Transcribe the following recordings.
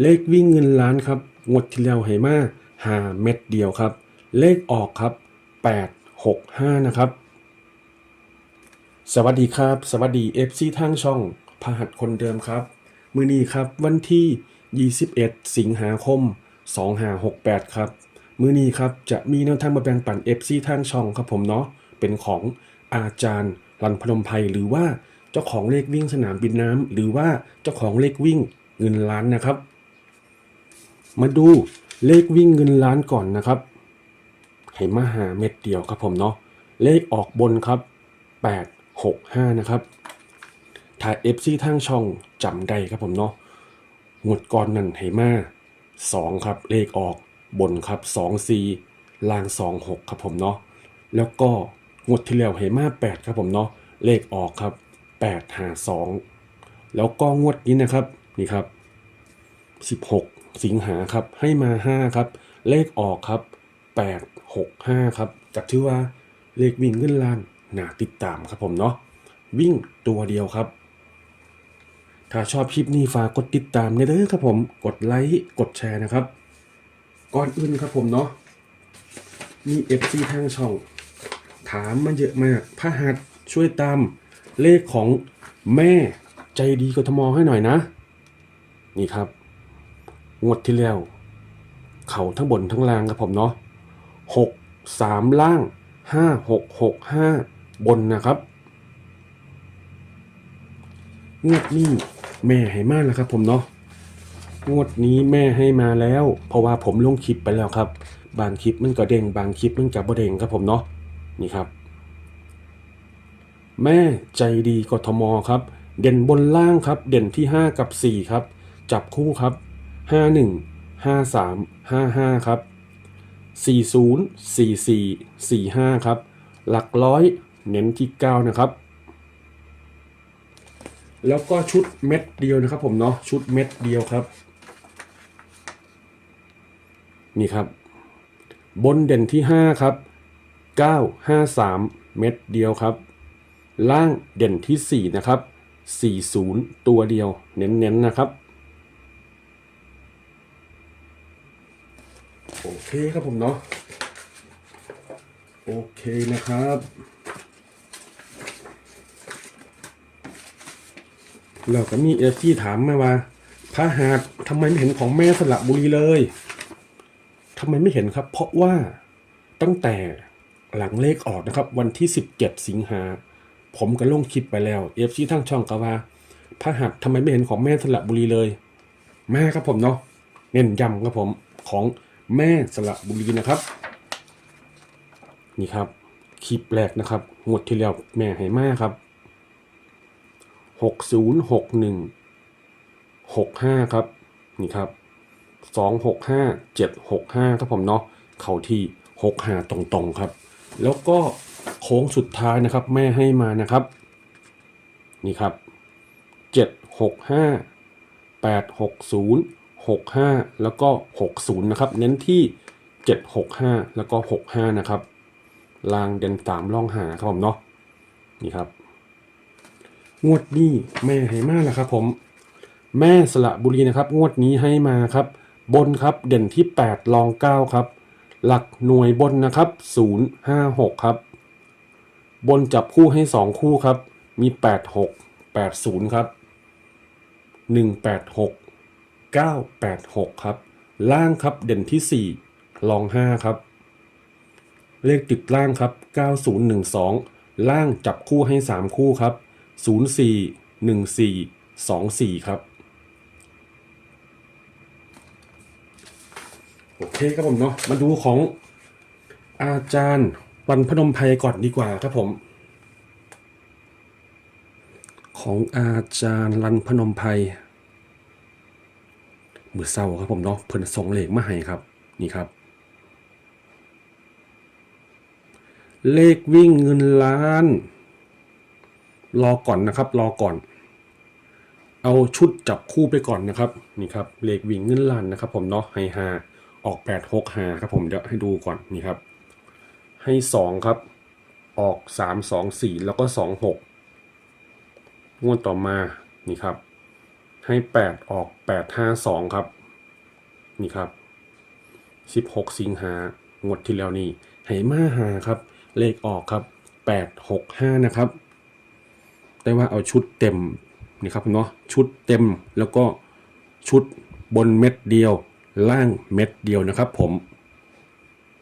เลขวิ่งเงินล้านครับงวดที่แล้วให้มาหาเม็ดเดียวครับ เลขออกครับ 865 นะครับ สวัสดีครับ สวัสดี FC ทางช่องพหัสคนเดิมครับ มือนี้ครับวันที่ 21 สิงหาคม 2568 ครับ มือนี้ครับจะมีแนวทางมาแบ่งปัน FC ทางช่องครับผมเนาะเป็นของอาจารย์รันพนมไพรหรือว่าเจ้าของเลขวิ่งสนามบินน้ำหรือว่าเจ้าของเลขวิ่งเงินล้านนะครับ มาดูเลขวิ่งเงินล้านก่อนนะครับให้มาหาเม็ดเดียวครับผมเนาะเลขออกบนครับ 865 นะครับถ้าย FC ทางช่องจำได้ครับผมเนาะงวดก่อนนั่นให้มา2ครับ เลขออกบนครับ24ล่าง 26 ครับผมเนาะแล้วก็งวดที่แล้วให้มา8ครับผมเนาะเลขออกครับ852แล้วก็งวดนี้นะครับนี่ครับ 16 สิงหาครับให้มา5ครับเลขออกครับ 865ครับจัดชื่อว่าเลขวิ่งเงินล้านน่าติดตามครับผมเนาะวิ่งตัวเดียวครับ ถ้าชอบคลิปนี้ฝากกดติดตามเด้อครับผมกดไลค์กดแชร์นะครับ ก่อนอื่นครับผมเนาะมี FC ทางช่อง ถามมาเยอะมากพระหัสช่วยตามเลขของแม่ใจดีกทมให้หน่อยนะ นี่ครับ งวดที่แล้ว เขาทั้งบนทั้งล่างครับผมเนาะหกสามล่างห้าหกหกห้าบนนะครับงวดนี้แม่ให้มาแล้วครับ ผมเนาะงวดนี้แม่ให้มาแล้ว เพราะว่าผมลงคลิปไปแล้วครับ บางคลิปมันก็เด้งบางคลิปมันก็บ่เด้งครับผมเนาะนี่ครับ แม่ใจดีกทมครับ เด่นบนล่างครับ เด่นที่ 5 กับ 4 ครับ จับคู่ครับ 51 53 55 ครับ 40 44 45 ครับ หลักร้อยเน้นที่ 9 นะครับ แล้วก็ชุดเม็ดเดียวนะครับผมเนาะชุดเม็ดเดียวครับ นี่ครับ บนเด่นที่ 5 ครับ 953 เม็ดเดียวครับ ล่างเด่นที่ 4 นะครับ 40 ตัวเดียว เน้นๆนะครับ โอเคครับผมเนาะโอเคนะครับ เราก็มีเอฟที่ถามมาว่า พระหาดทำไมไม่เห็นของแม่สระบุรีเลยทำไมไม่เห็นครับ เพราะว่าตั้งแต่หลังเลขออกนะครับ วันที่17สิงหาผมก็ลงคลิปไปแล้วเอฟซีทั้งช่องก็ว่าพระหัตทำไมไม่เห็นของแม่สระบุรีเลย แม่ครับผมเนาะเน้นย้ำครับผมของ แม่สระบุรีนะครับ นี่ครับคลิปแรกนะครับงวดที่แล้วแม่ให้มาครับหกศูนย์หกหนึ่งหกห้าครับ นี่ครับสองหกห้าเจ็ดหกห้าครับผมเนาะเข่าที่หกห้าตรงๆครับ แล้วก็โค้งสุดท้ายนะครับ แม่ให้มานะครับ นี่ครับเจ็ดหกห้าแปดหกศูนย์ หกห้าแล้วก็หกศูนย์นะครับ เน้นที่เจ็ดหกห้าแล้วก็หกห้านะครับลางเด่นสามล่องหาครับผมเนาะนี่ครับ งวดนี้แม่ให้มาแล้วครับผม แม่สละบุรีนะครับ งวดนี้ให้มาครับ บนครับเด่นที่ 8 รอง 9 ครับ หลักหน่วยบนนะครับ 0 5 6 ครับ บนจับคู่ให้ 2 คู่ครับ มี 8 6 8 0 ครับ 1 9 8 6 ครับ ล่างครับเด่นที่4รอง 5 ครับ เลขติดล่างครับ 9012 ล่างจับคู่ให้ 3 คู่ครับ 04 14 24 ครับ โอเคครับผมเนาะมาดูของอาจารย์วันพนมไพรก่อนดีกว่าครับผม ของอาจารย์รันพนมไพร มือเศร้าครับผมเนาะเพิ่นส่งเลขมาให้ครับนี่ครับ เลขวิ่งเงินล้าน รอก่อนนะครับ รอก่อน เอาชุดจับคู่ไปก่อนนะครับนี่ครับเลขวิ่งเงินล้านนะครับ ผมเนาะให้หาออกแปดหกหาครับผมเดี๋ยวให้ดูก่อนนี่ครับ ให้สองครับ ออกสามสองสี่แล้วก็สองหกงวดต่อมานี่ครับ ให้แปดออกแปดห้าสองครับ นี่ครับ 16 สิงหางวดที่แล้วนี่ไหมาหาครับ เลขออกครับ 865 นะครับ แต่ว่าเอาชุดเต็มนี่ครับเนาะชุดเต็มแล้วก็ชุดบนเม็ดเดียว ล่างเม็ดเดียวนะครับ ผม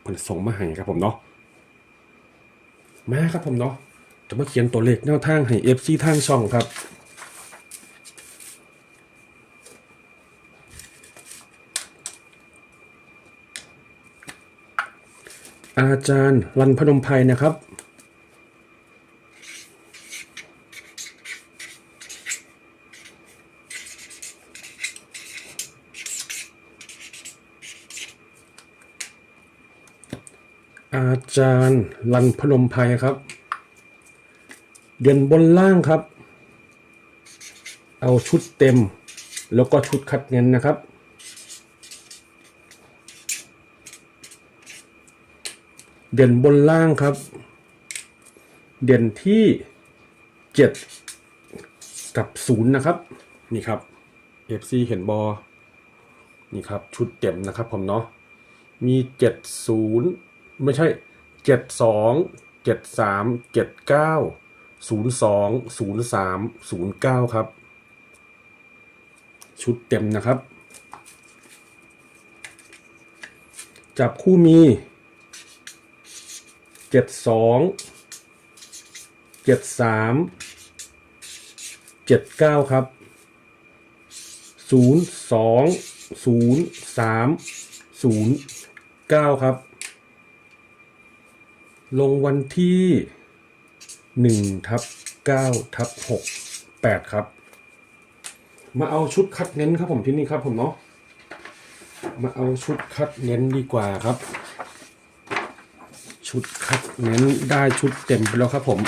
เพิ่นส่งมาให้ครับผมเนาะมาครับผมเนาะจะมาเขียนตัวเลขแนวทางให้ FC ทางช่องครับ อาจารย์รันพนมไพรนะครับ อาจารย์รันพนมไพรครับ เดือนบนล่างครับ เอาชุดเต็ม แล้วก็ชุดคัดเน้นนะครับ เด่นบนล่างครับ เด่นที่เจ็ดกับศูนย์นะครับ นี่ครับ FC เห็นบอนี่ครับ ชุดเต็มนะครับผมเนาะมีเจ็ดศูนย์ไม่ใช่เจ็ดสองเจ็ดสามเจ็ดเก้าศูนย์สองศูนย์สามศูนย์เก้าครับ ชุดเต็มนะครับ จับคู่มี เจ็ดสองเจ็ดสามเจ็ดเก้าครับศูนย์สองศูนย์สามศูนย์เก้าครับ ลงวันที่หนึ่งทับเก้าทับหกแปดครับ มาเอาชุดคัดเน้นครับผมที่นี่ครับผมเนาะมาเอาชุดคัดเน้นดีกว่าครับ ชุดคัดเน้นได้ชุดเต็มไปแล้วครับผม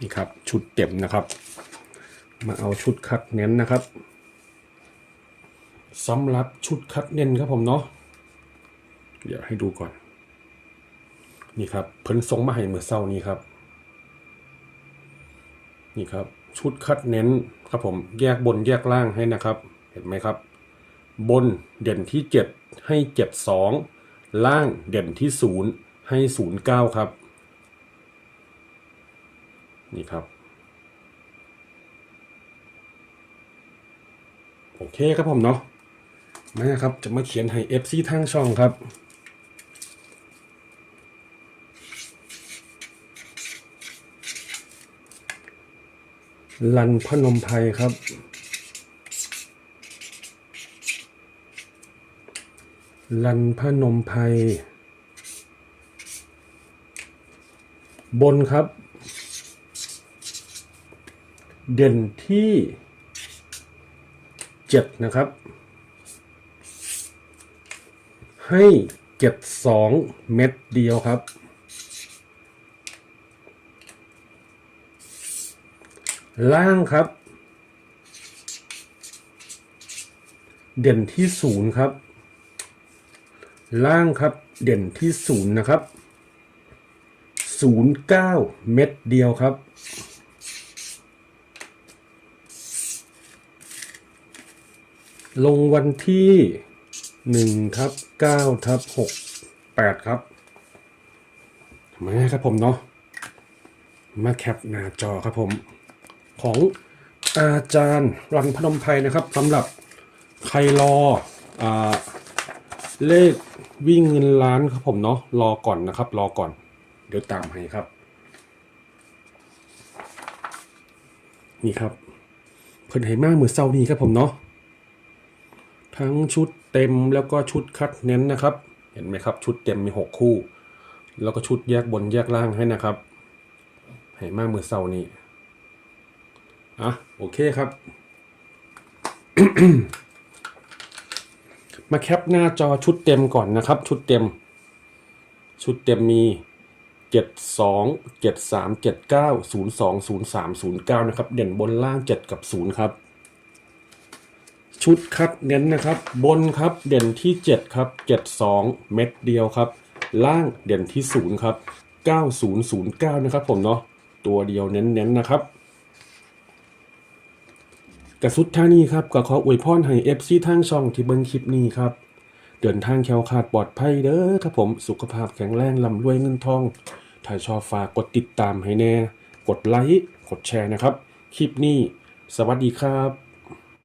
นี่ครับ ชุดเต็มนะครับ มาเอาชุดคัดเน้นนะครับสำหรับชุดคัดเน้นครับผมเนาะเดี๋ยวให้ดูก่อน นี่ครับเพิ่นส่งมาให้เมื่อเช้านี้ครับ นี่ครับ ชุดคัดเน้นครับผมแยกบนแยกล่างให้นะครับ เห็นไหมครับ บนเด่นที่ 7 ให้ 72 ล่างเด่นที่ 0 ให้09ครับ นี่ครับ โอเคครับผมเนาะมาครับ จะมาเขียนให้ FC ทางช่องครับลันพนมไพรครับ ลันพนมไพร บนครับ เด่นที่เจ็ดนะครับ ให้เจ็ดสองเม็ดเดียวครับ ล่างครับ เด่นที่ศูนย์ครับ ล่างครับเด่นที่ศูนย์นะครับ ศูนย์เก้าเม็ดเดียวครับ ลงวันที่หนึ่งทับเก้าทับหกแปดครับมาครับผมเนาะมาแคปหน้าจอครับผม ของอาจารย์รันพนมไพรนะครับสำหรับใครรออเลขวิ่งเงินล้านครับผมเนาะรอก่อนนะครับ รอก่อน เดี๋ยวตามให้ครับ นี่ครับ เพิ่นให้มากมือเศร้านี้ครับผมเนาะทั้งชุดเต็มแล้วก็ชุดคัดเน้นนะครับ เห็นไหมครับ ชุดเต็มมีหกคู่ แล้วก็ชุดแยกบนแยกล่างให้นะครับให้มากมือเศร้านี้อะโอเคครับ มาแคปหน้าจอชุดเต็มก่อนนะครับ ชุดเต็ม ชุดเต็มมี เจ็ดสองเจ็ดสามเจ็ดเก้าศูนย์สองศูนย์สามศูนย์เก้านะครับ เด่นบนล่างเจ็ดกับศูนย์ครับ ชุดคัดเน้นนะครับ บนครับเด่นที่เจ็ดครับเจ็ดสองเม็ดเดียวครับ ล่างเด่นที่ศูนย์ครับเก้าศูนย์ศูนย์เก้านะครับผมเนาะตัวเดียวเน้นๆนะครับกระสุดท่านี้ครับก็ขออวยพรให้เอฟซีทางช่องที่เบิ่งคลิปนี้ครับ เดินทางแคล้วคลาดปลอดภัยเด้อครับผมสุขภาพแข็งแรงลำรวยเงินทอง ถ้าชอบฝากกดติดตามให้แน่ กดไลค์กดแชร์นะครับ คลิปนี้ สวัสดีครับ